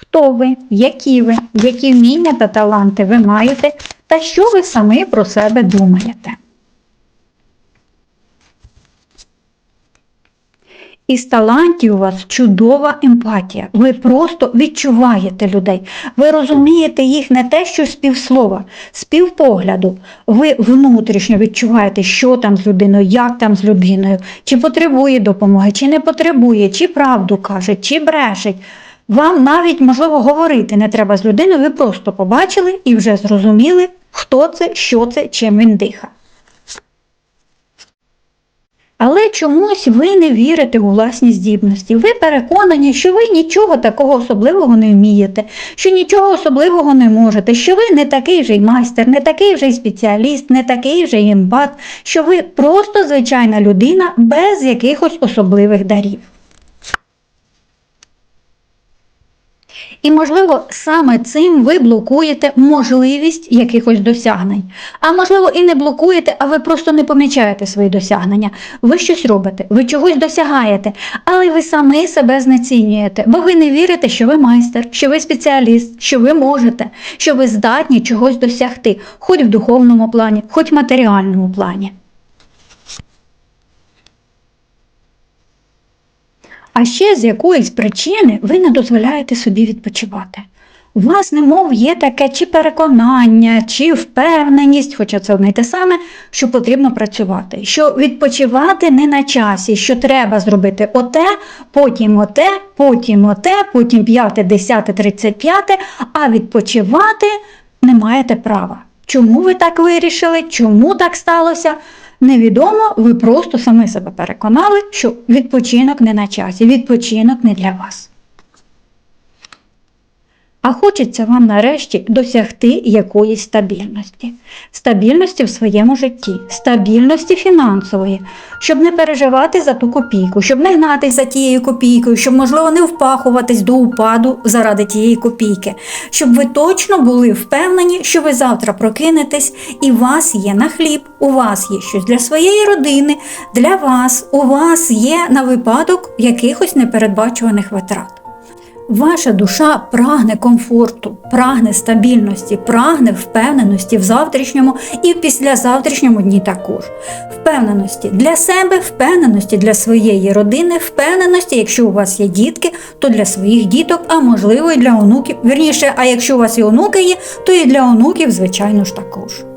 Хто ви, які ви, які вміння та таланти ви маєте, та що ви самі про себе думаєте. Із талантів у вас чудова емпатія. Ви просто відчуваєте людей. Ви розумієте їх не те, що з півслова, з півпогляду. Ви внутрішньо відчуваєте, що там з людиною, як там з людиною, чи потребує допомоги, чи не потребує, чи правду каже, чи брешить. Вам навіть можливо говорити не треба з людиною, ви просто побачили і вже зрозуміли, хто це, що це, чим він дихає. Але чомусь ви не вірите у власні здібності. Ви переконані, що ви нічого такого особливого не вмієте, що нічого особливого не можете, що ви не такий же й майстер, не такий же й спеціаліст, не такий же й емпат, що ви просто звичайна людина без якихось особливих дарів. І, можливо, саме цим ви блокуєте можливість якихось досягнень. А можливо, і не блокуєте, а ви просто не помічаєте свої досягнення. Ви щось робите, ви чогось досягаєте, але ви самі себе знецінюєте, бо ви не вірите, що ви майстер, що ви спеціаліст, що ви можете, що ви здатні чогось досягти, хоч в духовному плані, хоч в матеріальному плані. А ще з якоїсь причини ви не дозволяєте собі відпочивати. У вас, немов є таке чи переконання, чи впевненість, хоча це й те саме, що потрібно працювати, що відпочивати не на часі, що треба зробити оте, потім оте, потім оте, потім п'яте, десяте, тридцять п'яте, а відпочивати не маєте права. Чому ви так вирішили? Чому так сталося? Невідомо, ви просто самі себе переконали, що відпочинок не на часі, відпочинок не для вас. А хочеться вам нарешті досягти якоїсь стабільності, стабільності в своєму житті, стабільності фінансової, щоб не переживати за ту копійку, щоб не гнатись за тією копійкою, щоб, можливо, не впахуватись до упаду заради тієї копійки, щоб ви точно були впевнені, що ви завтра прокинетесь і у вас є на хліб, у вас є щось для своєї родини, для вас, у вас є на випадок якихось непередбачуваних витрат. Ваша душа прагне комфорту, прагне стабільності, прагне впевненості в завтрашньому і в післязавтрашньому дні також. Впевненості для себе, впевненості для своєї родини, впевненості, якщо у вас є дітки, то для своїх діток, а можливо і для онуків. Вірніше, а якщо у вас і онуки є, то і для онуків, звичайно ж також.